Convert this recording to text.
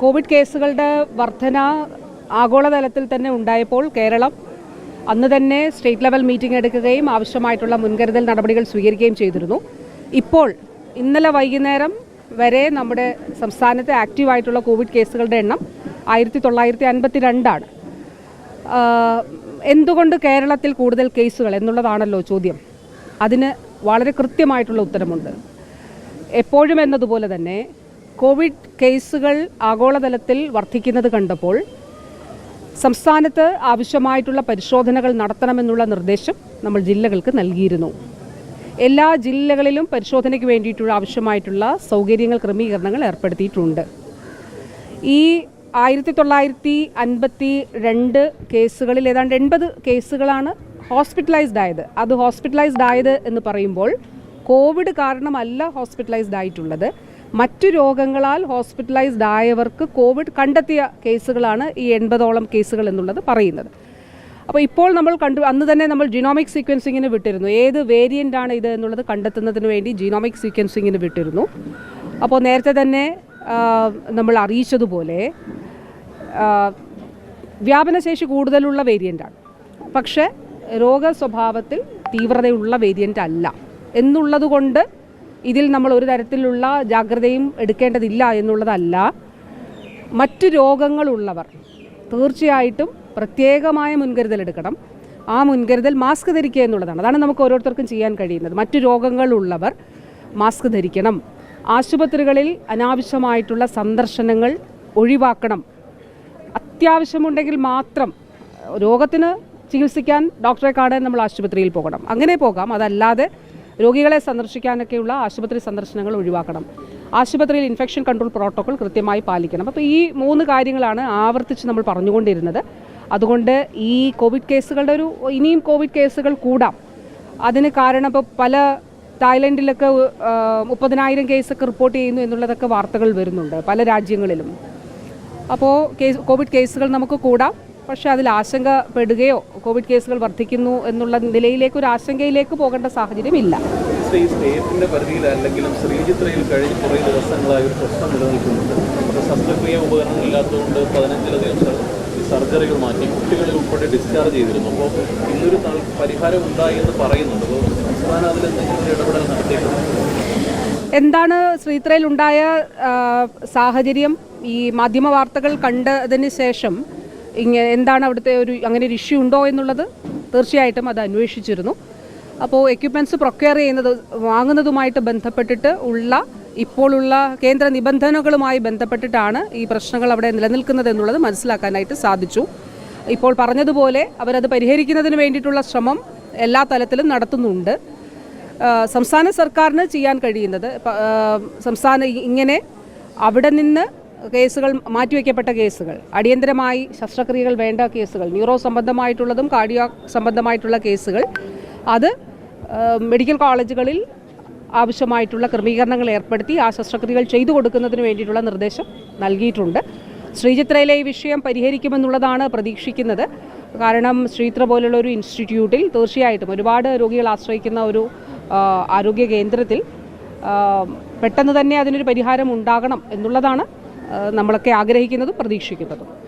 Covid കേസുകളുടെ വർധന ആഗോളതലത്തിൽ തന്നെ ഉണ്ടായപ്പോൾ കേരളം അന്ന് തന്നെ സ്റ്റേറ്റ് ലെവൽ മീറ്റിംഗ് എടുക്കുകയും ആവശ്യമായിട്ടുള്ള മുൻകരുതൽ നടപടികൾ സ്വീകരിക്കുകയും ചെയ്തിരുന്നു. ഇപ്പോൾ ഇന്നലെ വൈകുന്നേരം വരെ നമ്മുടെ സംസ്ഥാനത്തെ ആക്റ്റീവായിട്ടുള്ള കോവിഡ് കേസുകളുടെ എണ്ണം ആയിരത്തി തൊള്ളായിരത്തി അൻപത്തി രണ്ടാണ് എന്തുകൊണ്ട് കേരളത്തിൽ കൂടുതൽ കേസുകൾ എന്നുള്ളതാണല്ലോ ചോദ്യം. അതിന് വളരെ കൃത്യമായിട്ടുള്ള ഉത്തരമുണ്ട്. എപ്പോഴും എന്നതുപോലെ തന്നെ കോവിഡ് കേസുകൾ ആഗോളതലത്തിൽ വർദ്ധിക്കുന്നത് കണ്ടപ്പോൾ സംസ്ഥാനത്ത് ആവശ്യമായിട്ടുള്ള പരിശോധനകൾ നടത്തണമെന്നുള്ള നിർദ്ദേശം നമ്മൾ ജില്ലകൾക്ക് നൽകിയിരുന്നു. എല്ലാ ജില്ലകളിലും പരിശോധനയ്ക്ക് വേണ്ടിയിട്ടുള്ള ആവശ്യമായിട്ടുള്ള സൗകര്യങ്ങൾ ക്രമീകരണങ്ങൾ ഏർപ്പെടുത്തിയിട്ടുണ്ട്. ഈ ആയിരത്തി തൊള്ളായിരത്തി അൻപത്തി രണ്ട് കേസുകളിൽ ഏതാണ്ട് എൺപത് കേസുകളാണ് ഹോസ്പിറ്റലൈസ്ഡ് ആയത്. അത് ഹോസ്പിറ്റലൈസ്ഡ് ആയത് എന്ന് പറയുമ്പോൾ കോവിഡ് കാരണമല്ല ഹോസ്പിറ്റലൈസ്ഡ് ആയിട്ടുള്ളത്. മറ്റു രോഗങ്ങളാൽ ഹോസ്പിറ്റലൈസ്ഡ് ആയവർക്ക് കോവിഡ് കണ്ടെത്തിയ കേസുകളാണ് ഈ എൺപതോളം കേസുകൾ എന്നുള്ളത് പറയുന്നത്. അപ്പോൾ ഇപ്പോൾ നമ്മൾ കണ്ടു അന്ന് തന്നെ നമ്മൾ ജിനോമിക് സീക്വൻസിങ്ങിന് വിട്ടിരുന്നു. ഏത് വേരിയന്റ് ആണ് ഇത് എന്നുള്ളത് കണ്ടെത്തുന്നതിന് വേണ്ടി ജിനോമിക് സീക്വൻസിങ്ങിന് വിട്ടിരുന്നു. അപ്പോൾ നേരത്തെ തന്നെ നമ്മൾ അറിയിച്ചതുപോലെ വ്യാപനശേഷി കൂടുതലുള്ള വേരിയന്റാണ് പക്ഷേ രോഗ സ്വഭാവത്തിൽ തീവ്രതയുള്ള വേരിയന്റ് അല്ല. എന്നുള്ളതുകൊണ്ട് ഇതിൽ നമ്മൾ ഒരു തരത്തിലുള്ള ജാഗ്രതയും എടുക്കേണ്ടതില്ല എന്നുള്ളതല്ല. മറ്റ് രോഗങ്ങളുള്ളവർ തീർച്ചയായിട്ടും പ്രത്യേകമായ മുൻകരുതൽ എടുക്കണം. ആ മുൻകരുതൽ മാസ്ക് ധരിക്കുക എന്നുള്ളതാണ്. അതാണ് നമുക്ക് ഓരോരുത്തർക്കും ചെയ്യാൻ കഴിയുന്നത്. മറ്റു രോഗങ്ങളുള്ളവർ മാസ്ക് ധരിക്കണം. ആശുപത്രികളിൽ അനാവശ്യമായിട്ടുള്ള സന്ദർശനങ്ങൾ ഒഴിവാക്കണം. അത്യാവശ്യമുണ്ടെങ്കിൽ മാത്രം രോഗത്തിന് ചികിത്സിക്കാൻ ഡോക്ടറെ കാണാൻ നമ്മൾ ആശുപത്രിയിൽ പോകണം. അങ്ങനെ പോകാം. അതല്ലാതെ രോഗികളെ സന്ദർശിക്കാനൊക്കെയുള്ള ആശുപത്രി സന്ദർശനങ്ങൾ ഒഴിവാക്കണം. ആശുപത്രിയിൽ ഇൻഫെക്ഷൻ കൺട്രോൾ പ്രോട്ടോകോൾ കൃത്യമായി പാലിക്കണം. അപ്പോൾ ഈ മൂന്ന് കാര്യങ്ങളാണ് ആവർത്തിച്ച് നമ്മൾ പറഞ്ഞുകൊണ്ടിരുന്നത്. അതുകൊണ്ട് ഈ കോവിഡ് കേസുകളുടെ ഒരു ഇനിയും കോവിഡ് കേസുകൾ കൂടാം. അതിന് കാരണം ഇപ്പോൾ പല തായ്ലൻഡിലൊക്കെ മുപ്പതിനായിരം കേസൊക്കെ റിപ്പോർട്ട് ചെയ്യുന്നു എന്നുള്ളതൊക്കെ വാർത്തകൾ വരുന്നുണ്ട് പല രാജ്യങ്ങളിലും. അപ്പോൾ കേസ് കോവിഡ് കേസുകൾ നമുക്ക് കൂടാം. പക്ഷേ അതിൽ ആശങ്കപ്പെടുകയോ കോവിഡ് കേസുകൾ വർദ്ധിക്കുന്നു എന്നുള്ള നിലയിലേക്ക് ഒരു ആശങ്കയിലേക്ക് പോകേണ്ട സാഹചര്യമില്ല ഈ സ്റ്റേറ്റിന്റെ പരിധിയിലല്ലെങ്കിലും ശ്രീചിത്രയിൽ കഴിഞ്ഞ കുറേ ദിവസങ്ങളായി ഒരു പ്രശ്നം നിലനിൽക്കുന്നുണ്ട്. അപ്പോൾ ശസ്ത്രക്രിയ ഉപകരണം ഇല്ലാത്തതുകൊണ്ട് പതിനഞ്ചിലധികം സർജറികൾ മാറ്റി കുട്ടികളെ ഉൾപ്പെടെ ഡിസ്ചാർജ് ചെയ്തിരുന്നു. അപ്പോൾ ഇന്നൊരു പരിഹാരം ഉണ്ടായി എന്ന് പറയുന്നുണ്ട്. അപ്പോൾ സംസ്ഥാനം അതിൽ എന്തെങ്കിലും ഇടപെടൽ നടത്തിയിട്ടുണ്ട്? എന്താണ് ശ്രീത്രയിൽ ഉണ്ടായ ആ, സാഹചര്യം? ഈ മാധ്യമ വാർത്തകൾ കണ്ടതിന് ശേഷം ഇങ്ങനെ എന്താണ് അവിടുത്തെ ഒരു അങ്ങനെ ഒരു ഇഷ്യൂ ഉണ്ടോ എന്നുള്ളത് തീർച്ചയായിട്ടും അത് അന്വേഷിച്ചിരുന്നു. അപ്പോൾ എക്യുപ്മെന്റ്സ് പ്രൊക്യർ ചെയ്യുന്നത് വാങ്ങുന്നതുമായിട്ട് ബന്ധപ്പെട്ടിട്ട് ഉള്ള ഇപ്പോഴുള്ള കേന്ദ്ര നിബന്ധനകളുമായി ബന്ധപ്പെട്ടിട്ടാണ് ഈ പ്രശ്നങ്ങൾ അവിടെ നിലനിൽക്കുന്നത് എന്നുള്ളത് മനസ്സിലാക്കാനായിട്ട് സാധിച്ചു. ഇപ്പോൾ പറഞ്ഞതുപോലെ അവരത് പരിഹരിക്കുന്നതിന് വേണ്ടിയിട്ടുള്ള ശ്രമം എല്ലാ തലത്തിലും നടത്തുന്നുണ്ട്. സംസ്ഥാന സർക്കാരിന് ചെയ്യാൻ കഴിയുന്നത് സംസ്ഥാന ഇങ്ങനെ അവിടെ നിന്ന് കേസുകൾ മാറ്റിവെക്കപ്പെട്ട കേസുകൾ അടിയന്തരമായി ശസ്ത്രക്രിയകൾ വേണ്ട കേസുകൾ ന്യൂറോ സംബന്ധമായിട്ടുള്ളതും കാർഡിയോ സംബന്ധമായിട്ടുള്ള കേസുകൾ അത് മെഡിക്കൽ കോളേജുകളിൽ ആവശ്യമായിട്ടുള്ള ക്രമീകരണങ്ങൾ ഏർപ്പെടുത്തി ആ ശസ്ത്രക്രിയകൾ ചെയ്തു കൊടുക്കുന്നതിന് വേണ്ടിയിട്ടുള്ള നിർദ്ദേശം നൽകിയിട്ടുണ്ട്. ശ്രീചിത്രയിലെ ഈ വിഷയം പരിഹരിക്കുമെന്നുള്ളതാണ് പ്രതീക്ഷിക്കുന്നത്. കാരണം ശ്രീചിത്ര പോലുള്ള ഒരു ഇൻസ്റ്റിറ്റ്യൂട്ടിൽ തീർച്ചയായിട്ടും ഒരുപാട് രോഗികൾ ആശ്രയിക്കുന്ന ഒരു ആരോഗ്യ കേന്ദ്രത്തിൽ പെട്ടെന്ന് തന്നെ അതിനൊരു പരിഹാരം ഉണ്ടാകണം എന്നുള്ളതാണ് നമ്മളൊക്കെ ആഗ്രഹിക്കുന്നതും പ്രതീക്ഷിക്കുന്നതും.